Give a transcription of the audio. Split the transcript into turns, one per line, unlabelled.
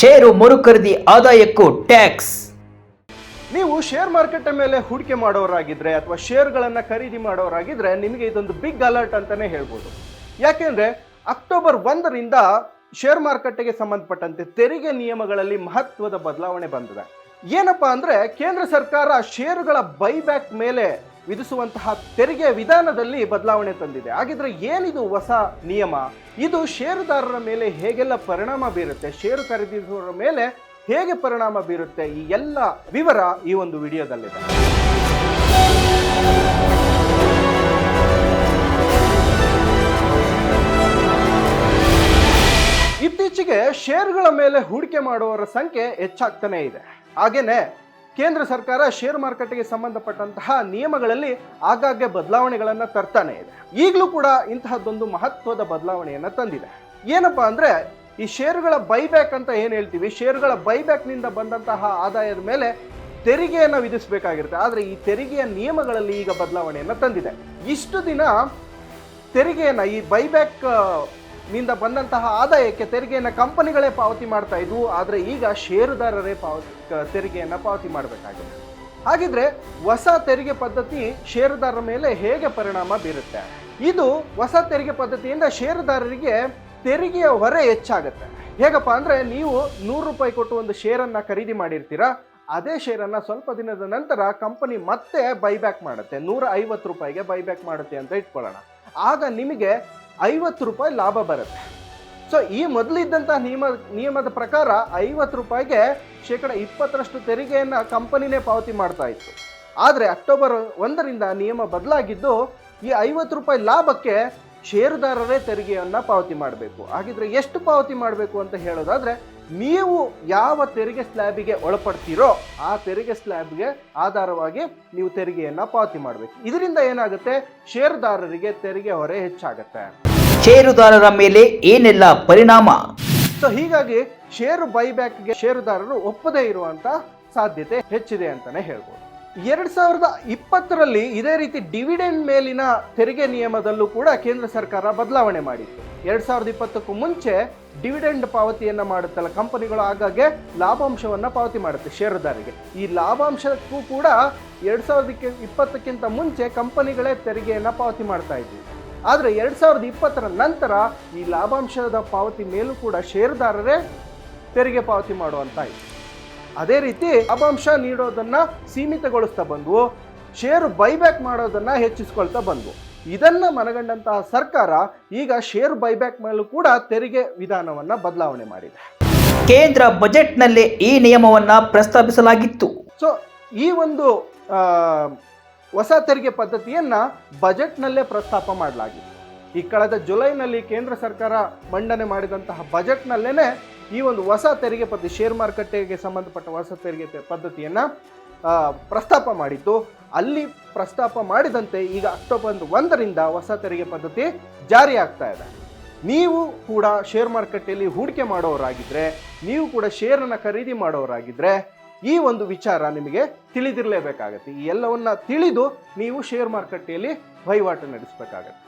ಷೇರು ಮರುಖರೀದಿ ಆದಾಯಕ್ಕೂ ಟ್ಯಾಕ್ಸ್.
ನೀವು share market ಮೇಲೆ ಹೂಡಿಕೆ ಮಾಡೋರಾಗಿದ್ರೆ ಅಥವಾ ಶೇರ್ಗಳನ್ನು ಖರೀದಿ ಮಾಡೋರಾಗಿದ್ರೆ ನಿಮಗೆ ಇದೊಂದು ಬಿಗ್ ಅಲರ್ಟ್ ಅಂತಾನೆ ಹೇಳ್ಬೋದು. ಯಾಕೆಂದ್ರೆ ಅಕ್ಟೋಬರ್ ಒಂದರಿಂದ ಶೇರ್ ಮಾರುಕಟ್ಟೆಗೆ ಸಂಬಂಧಪಟ್ಟಂತೆ ತೆರಿಗೆ ನಿಯಮಗಳಲ್ಲಿ ಮಹತ್ವದ ಬದಲಾವಣೆ ಬಂದಿದೆ. ಏನಪ್ಪಾ ಅಂದ್ರೆ ಕೇಂದ್ರ ಸರ್ಕಾರ ಷೇರುಗಳ ಬೈಬ್ಯಾಕ್ ಮೇಲೆ ವಿಧಿಸುವಂತಹ ತೆರಿಗೆ ವಿಧಾನದಲ್ಲಿ ಬದಲಾವಣೆ ತಂದಿದೆ. ಹಾಗಿದ್ರೆ ಏನಿದು ಹೊಸ ನಿಯಮ? ಇದು ಷೇರುದಾರರ ಮೇಲೆ ಹೇಗೆಲ್ಲ ಪರಿಣಾಮ ಬೀರುತ್ತೆ? ಷೇರು ಖರೀದಿಸುವವರ ಮೇಲೆ ಹೇಗೆ ಪರಿಣಾಮ ಬೀರುತ್ತೆ? ಈ ಎಲ್ಲ ವಿವರ ಈ ಒಂದು ವಿಡಿಯೋದಲ್ಲಿದೆ. ಇತ್ತೀಚೆಗೆ ಷೇರುಗಳ ಮೇಲೆ ಹೂಡಿಕೆ ಮಾಡುವವರ ಸಂಖ್ಯೆ ಹೆಚ್ಚಾಗ್ತಾನೆ ಇದೆ. ಹಾಗೇನೆ ಕೇಂದ್ರ ಸರ್ಕಾರ ಶೇರ್ ಮಾರುಕಟ್ಟೆಗೆ ಸಂಬಂಧಪಟ್ಟಂತಹ ನಿಯಮಗಳಲ್ಲಿ ಆಗಾಗ್ಗೆ ಬದಲಾವಣೆಗಳನ್ನು ತರ್ತಾನೆ ಇದೆ. ಈಗಲೂ ಕೂಡ ಇಂತಹದ್ದೊಂದು ಮಹತ್ವದ ಬದಲಾವಣೆಯನ್ನು ತಂದಿದೆ. ಏನಪ್ಪಾ ಅಂದ್ರೆ, ಈ ಷೇರುಗಳ ಬೈಬ್ಯಾಕ್ ಅಂತ ಏನು ಹೇಳ್ತೀವಿ? ಷೇರುಗಳ ಬೈಬ್ಯಾಕ್ನಿಂದ ಬಂದಂತಹ ಆದಾಯದ ಮೇಲೆ ತೆರಿಗೆಯನ್ನು ವಿಧಿಸಬೇಕಾಗಿರುತ್ತೆ. ಆದರೆ ಈ ತೆರಿಗೆಯ ನಿಯಮಗಳಲ್ಲಿ ಈಗ ಬದಲಾವಣೆಯನ್ನು ತಂದಿದೆ. ಇಷ್ಟು ದಿನ ತೆರಿಗೆಯನ್ನು ಈ ಬೈಬ್ಯಾಕ್ ನಿಂದ ಬಂದಂತಹ ಆದಾಯಕ್ಕೆ ತೆರಿಗೆಯನ್ನು ಕಂಪನಿಗಳೇ ಪಾವತಿ ಮಾಡ್ತಾ ಇದ್ವು, ಆದರೆ ಈಗ ಷೇರುದಾರರೇ ಪಾವತಿ ತೆರಿಗೆಯನ್ನು ಪಾವತಿ ಮಾಡಬೇಕಾಗಿದೆ. ಹಾಗಿದ್ರೆ ಹೊಸ ತೆರಿಗೆ ಪದ್ಧತಿ ಷೇರುದಾರರ ಮೇಲೆ ಹೇಗೆ ಪರಿಣಾಮ ಬೀರುತ್ತೆ? ಇದು ಹೊಸ ತೆರಿಗೆ ಪದ್ಧತಿಯಿಂದ ಷೇರುದಾರರಿಗೆ ತೆರಿಗೆಯ ಹೊರೆ ಹೆಚ್ಚಾಗುತ್ತೆ. ಹೇಗಪ್ಪ ಅಂದರೆ ನೀವು ನೂರು ರೂಪಾಯಿ ಕೊಟ್ಟು ಒಂದು ಷೇರನ್ನು ಖರೀದಿ ಮಾಡಿರ್ತೀರಾ, ಅದೇ ಷೇರನ್ನು ಸ್ವಲ್ಪ ದಿನದ ನಂತರ ಕಂಪನಿ ಮತ್ತೆ ಬೈಬ್ಯಾಕ್ ಮಾಡುತ್ತೆ. ನೂರ ಐವತ್ತು ರೂಪಾಯಿಗೆ ಬೈಬ್ಯಾಕ್ ಮಾಡುತ್ತೆ ಅಂತ ಇಟ್ಕೊಳ್ಳೋಣ. ಆಗ ನಿಮಗೆ ಐವತ್ತು ರೂಪಾಯಿ ಲಾಭ ಬರುತ್ತೆ. ಸೊ ಈ ಮೊದಲಿದ್ದಂಥ ನಿಯಮ, ನಿಯಮದ ಪ್ರಕಾರ ಐವತ್ತು ರೂಪಾಯಿಗೆ ಶೇಕಡ ಇಪ್ಪತ್ತರಷ್ಟು ತೆರಿಗೆಯನ್ನು ಕಂಪನಿನೇ ಪಾವತಿ ಮಾಡ್ತಾ ಇತ್ತು. ಆದರೆ ಅಕ್ಟೋಬರ್ ಒಂದರಿಂದ ನಿಯಮ ಬದಲಾಗಿದ್ದು ಈ ಐವತ್ತು ರೂಪಾಯಿ ಲಾಭಕ್ಕೆ ಷೇರುದಾರರೇ ತೆರಿಗೆಯನ್ನು ಪಾವತಿ ಮಾಡಬೇಕು. ಹಾಗಿದ್ರೆ ಎಷ್ಟು ಪಾವತಿ ಮಾಡಬೇಕು ಅಂತ ಹೇಳೋದಾದರೆ ನೀವು ಯಾವ ತೆರಿಗೆ ಸ್ಲ್ಯಾಬಿಗೆ ಒಳಪಡ್ತೀರೋ ಆ ತೆರಿಗೆ ಸ್ಲ್ಯಾಬ್ಗೆ ಆಧಾರವಾಗಿ ನೀವು ತೆರಿಗೆಯನ್ನು ಪಾವತಿ ಮಾಡಬೇಕು. ಇದರಿಂದ ಏನಾಗುತ್ತೆ? ಷೇರುದಾರರಿಗೆ ತೆರಿಗೆ ಹೊರೆ ಹೆಚ್ಚಾಗುತ್ತೆ.
ಷೇರುದಾರರ ಮೇಲೆ ಏನೆಲ್ಲ ಪರಿಣಾಮ?
ಸೊ ಹೀಗಾಗಿ ಷೇರು ಬೈಬ್ಯಾಕ್ಗೆ ಷೇರುದಾರರು ಒಪ್ಪದೇ ಇರುವಂತ ಸಾಧ್ಯತೆ ಹೆಚ್ಚಿದೆ ಅಂತಾನೆ ಹೇಳ್ಬೋದು. ಎರಡ್ ಸಾವಿರದ ಇಪ್ಪತ್ತರಲ್ಲಿ ಇದೇ ರೀತಿ ಡಿವಿಡೆಂಡ್ ಮೇಲಿನ ತೆರಿಗೆ ನಿಯಮದಲ್ಲೂ ಕೂಡ ಕೇಂದ್ರ ಸರ್ಕಾರ ಬದಲಾವಣೆ ಮಾಡಿತ್ತು. ಎರಡ್ ಸಾವಿರದ ಇಪ್ಪತ್ತಕ್ಕೂ ಮುಂಚೆ ಡಿವಿಡೆಂಡ್ ಪಾವತಿಯನ್ನ ಮಾಡುತ್ತಲ್ಲ, ಕಂಪನಿಗಳು ಆಗಾಗ್ಗೆ ಲಾಭಾಂಶವನ್ನ ಪಾವತಿ ಮಾಡುತ್ತೆ ಷೇರುದಾರರಿಗೆ ಈ ಲಾಭಾಂಶಕ್ಕೂ ಕೂಡ ಎರಡ್ ಸಾವಿರದ ಇಪ್ಪತ್ತಕ್ಕಿಂತ ಮುಂಚೆ ಕಂಪನಿಗಳೇ ತೆರಿಗೆಯನ್ನ ಪಾವತಿ ಮಾಡ್ತಾ ಇದ್ವಿ. ಆದರೆ ಎರಡು ಸಾವಿರದ ಇಪ್ಪತ್ತರ ನಂತರ ಈ ಲಾಭಾಂಶದ ಪಾವತಿ ಮೇಲೂ ಕೂಡ ಷೇರುದಾರರೇ ತೆರಿಗೆ ಪಾವತಿ ಮಾಡುವಂತಾಯಿತು. ಅದೇ ರೀತಿ ಲಾಭಾಂಶ ನೀಡೋದನ್ನು ಸೀಮಿತಗೊಳಿಸ್ತಾ ಬಂದವು ಷೇರು ಬೈಬ್ಯಾಕ್ ಮಾಡೋದನ್ನು ಹೆಚ್ಚಿಸ್ಕೊಳ್ತಾ ಬಂದವು. ಇದನ್ನು ಮನಗಂಡಂತಹ ಸರ್ಕಾರ ಈಗ ಷೇರು ಬೈಬ್ಯಾಕ್ ಮೇಲೂ ಕೂಡ ತೆರಿಗೆ ವಿಧಾನವನ್ನು ಬದಲಾವಣೆ ಮಾಡಿದೆ.
ಕೇಂದ್ರ ಬಜೆಟ್ನಲ್ಲಿ ಈ ನಿಯಮವನ್ನು ಪ್ರಸ್ತಾಪಿಸಲಾಗಿತ್ತು.
ಸೊ ಈ ಒಂದು ಹೊಸ ತೆರಿಗೆ ಪದ್ಧತಿಯನ್ನ ಬಜೆಟ್ನಲ್ಲೇ ಪ್ರಸ್ತಾಪ ಮಾಡಲಾಗಿದೆ ಈ ಕಳೆದ ಜುಲೈನಲ್ಲಿ ಕೇಂದ್ರ ಸರ್ಕಾರ ಮಂಡನೆ ಮಾಡಿದಂತಹ ಬಜೆಟ್ನಲ್ಲೇನೆ ಈ ಒಂದು ಹೊಸ ತೆರಿಗೆ ಪದ್ಧತಿ ಶೇರ್ ಮಾರುಕಟ್ಟೆಗೆ ಸಂಬಂಧಪಟ್ಟ ಹೊಸ ತೆರಿಗೆ ಪದ್ಧತಿಯನ್ನು ಪ್ರಸ್ತಾಪ ಮಾಡಿದ್ದು. ಅಲ್ಲಿ ಪ್ರಸ್ತಾಪ ಮಾಡಿದಂತೆ ಈಗ ಅಕ್ಟೋಬರ್ ಒಂದರಿಂದ ಹೊಸ ತೆರಿಗೆ ಪದ್ಧತಿ ಜಾರಿ ಆಗ್ತಾ ಇದೆ. ನೀವು ಕೂಡ ಶೇರ್ ಮಾರುಕಟ್ಟೆಯಲ್ಲಿ ಹೂಡಿಕೆ ಮಾಡೋರಾಗಿದ್ರೆ, ನೀವು ಕೂಡ ಶೇರನ್ನು ಖರೀದಿ ಮಾಡೋರಾಗಿದ್ರೆ ಈ ಒಂದು ವಿಚಾರ ನಿಮಗೆ ತಿಳಿದಿರಲೇಬೇಕಾಗತ್ತೆ. ಈ ಎಲ್ಲವನ್ನ ತಿಳಿದು ನೀವು ಶೇರ್ ಮಾರುಕಟ್ಟೆಯಲ್ಲಿ ವಹಿವಾಟು ನಡೆಸಬೇಕಾಗತ್ತೆ.